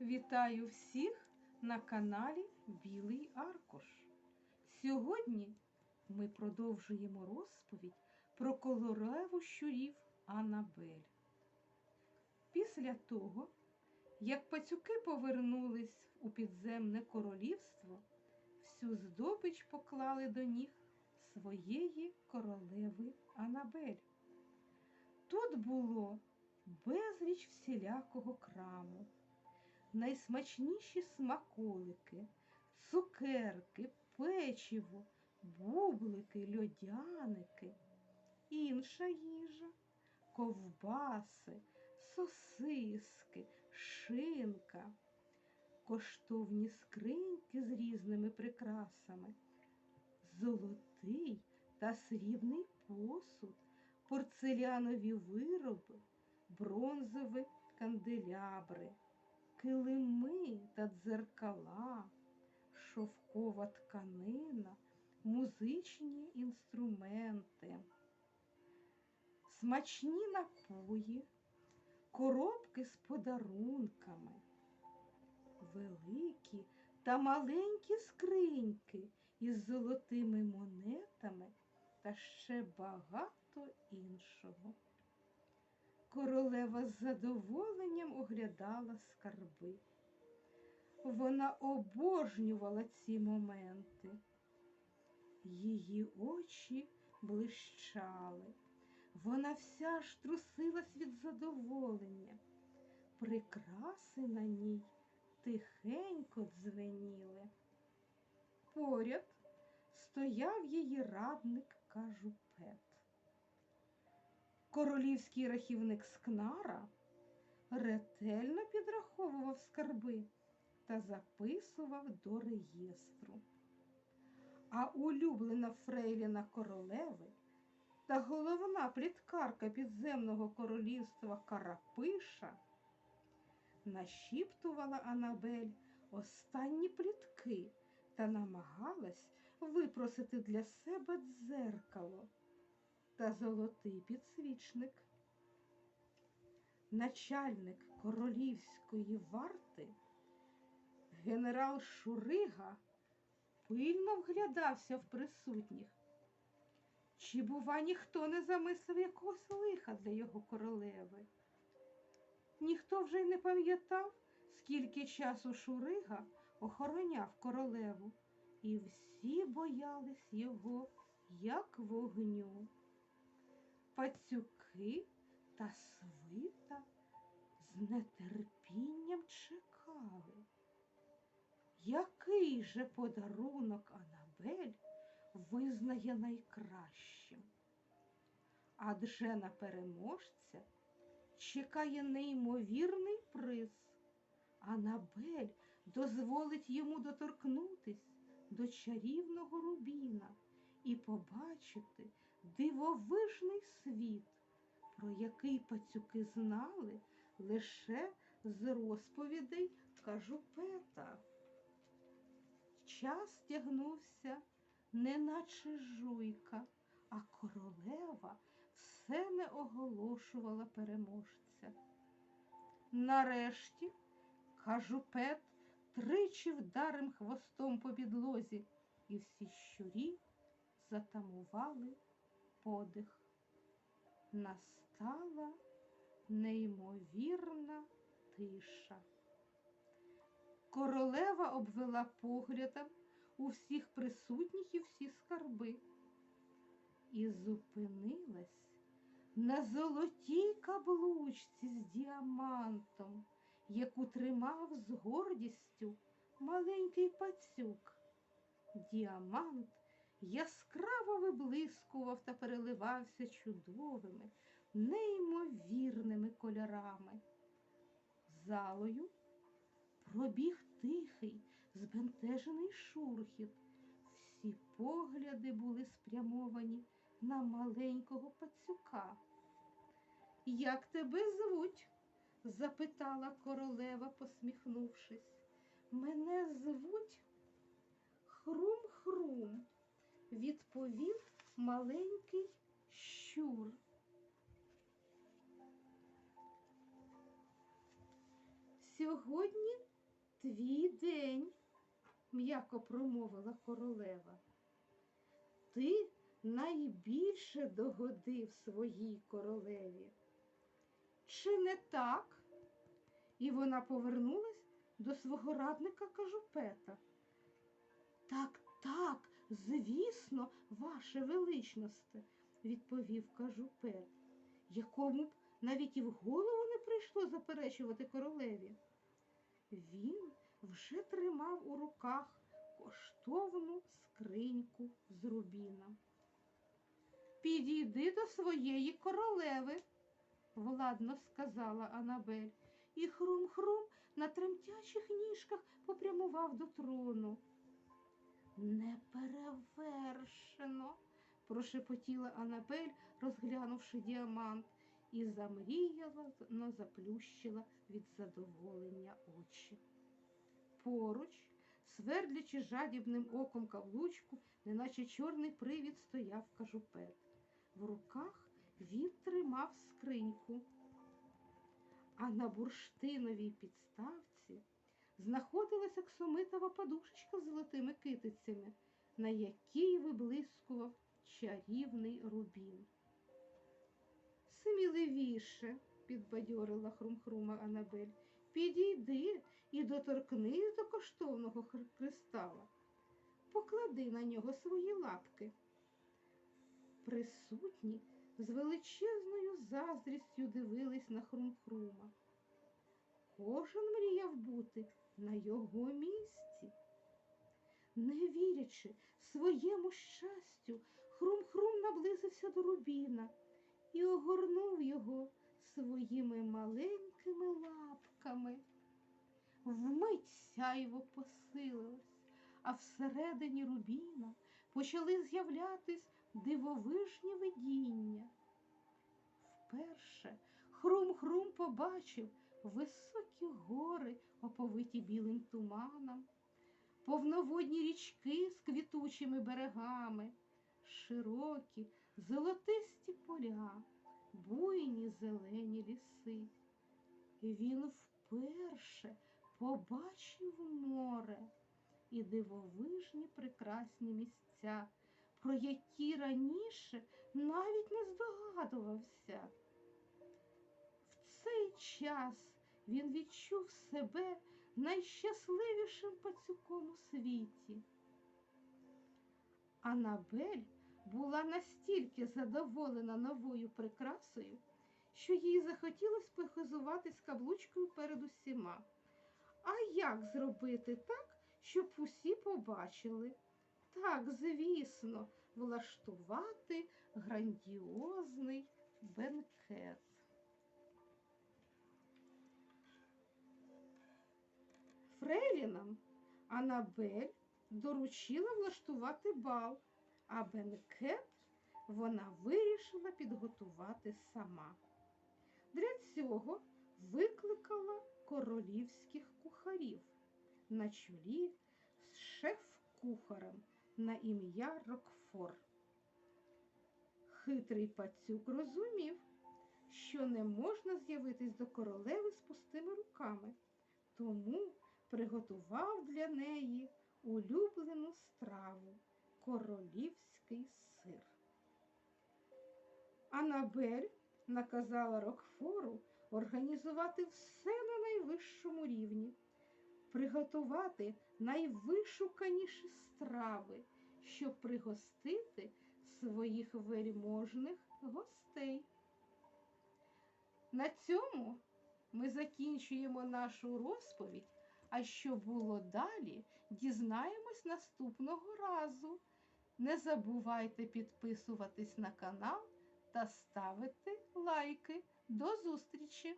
Вітаю всіх на каналі Білий Аркуш. Сьогодні ми продовжуємо розповідь про колореву щурів Анабель. Після того, як пацюки повернулись у підземне королівство, всю здобич поклали до ніг своєї королеви Анабель. Тут було безліч всілякого краму найсмачніші смаколики, цукерки, печиво, бублики, льодяники, інша їжа, ковбаси, сосиски, шинка, коштовні скриньки з різними прикрасами, золотий та срібний посуд, порцелянові вироби, бронзові канделябри килими та дзеркала, шовкова тканина, музичні інструменти, смачні напої, коробки з подарунками, великі та маленькі скриньки із золотими монетами та ще багато іншого. Королева з задоволенням оглядала скарби. Вона обожнювала ці моменти. Її очі блищали, вона вся ж трусилась від задоволення. Прикраси на ній тихенько дзвеніли. Поряд стояв її радник кажупет. Королівський рахівник Скнара ретельно підраховував скарби та записував до реєстру. А улюблена фрейліна королеви та головна пліткарка підземного королівства Карапиша нашіптувала Анабель останні плітки та намагалась випросити для себе дзеркало та золотий підсвічник. Начальник королівської варти, генерал Шурига, пильно вглядався в присутніх. Чи, бува, ніхто не замислив якогось лиха для його королеви? Ніхто вже й не пам'ятав, скільки часу Шурига охороняв королеву, і всі боялись його, як вогню пацюки та свита з нетерпінням чекали. Який же подарунок Анабель визнає найкращим? Адже на переможця чекає неймовірний приз. Анабель дозволить йому доторкнутись до чарівного рубіна і побачити дивовижний світ, про який пацюки знали лише з розповідей кажупета. Час тягнувся, неначе жуйка, а королева все не оголошувала переможця. Нарешті кажупет тричі вдарим хвостом по підлозі, і всі щурі затамували подих. Настала неймовірна тиша. Королева обвела поглядом у всіх присутніх і всі скарби і зупинилась на золотій каблучці з діамантом, яку тримав з гордістю маленький пацюк. Діамант яскраво виблискував та переливався чудовими, неймовірними кольорами. Залою пробіг тихий, збентежений шурхіт. Всі погляди були спрямовані на маленького пацюка. Як тебе звуть? запитала королева, посміхнувшись. Мене звуть Хрум-Хрум, відповів маленький щур. Сьогодні Твій день, м'яко промовила королева. Ти найбільше догодив своїй королеві. Чи не так? І вона повернулась до свого радника кажупета. Так, так, звісно, ваше величносте, відповів кажупет, якому б навіть і в голову не прийшло заперечувати королеві. Він вже тримав у руках коштовну скриньку з рубіном. Підійди до своєї королеви, владно сказала Анабель, і хрум-хрум на тремтячих ніжках попрямував до трону. Неперевершено, прошепотіла Анабель, розглянувши діамант, і замріяла, но заплющила від задоволення очі. Поруч, свердлячи жадібним оком каблучку, неначе чорний привід стояв кажупет. В руках він тримав скриньку, а на бурштиновій підставці знаходилась оксамитова подушечка з золотими китицями, на якій виблискував чарівний рубін. Сміливіше, підбадьорила хрумхрума Анабель, підійди і доторкнись до коштовного кристала. Поклади на нього свої лапки. Присутні з величезною заздрістю дивились на хрумхрума. Кожен мріяв бути на його місці. Не вірячи своєму щастю, хрум-хрум наблизився до Рубіна і огорнув його своїми маленькими лапками. Вмить сяйво посилилось, а всередині Рубіна почали з'являтись дивовижні видіння. Вперше хрум-хрум побачив високі гори, оповиті білим туманом, повноводні річки з квітучими берегами, широкі золотисті поля, буйні зелені ліси. Він вперше побачив море і дивовижні прекрасні місця, про які раніше навіть не здогадувався. В цей час він відчув себе найщасливішим пацюком у світі. Анабель була настільки задоволена новою прикрасою, що їй захотілося похизуватись каблучкою перед усіма. А як зробити так, щоб усі побачили? Так, звісно, влаштувати грандіозний бенкет. Фрейлінам Анабель доручила влаштувати бал, а бенкет вона вирішила підготувати сама. Для цього викликала королівських кухарів на чолі з шеф-кухарем на ім'я Рокфор. Хитрий пацюк розумів, що не можна з'явитись до королеви з пустими руками, тому приготував для неї улюблену страву королівський сир. Анабель наказала Рокфору організувати все на найвищому рівні, приготувати найвишуканіші страви, щоб пригостити своїх вельможних гостей. На цьому ми закінчуємо нашу розповідь. А що було далі, дізнаємось наступного разу. Не забувайте підписуватись на канал та ставити лайки. До зустрічі!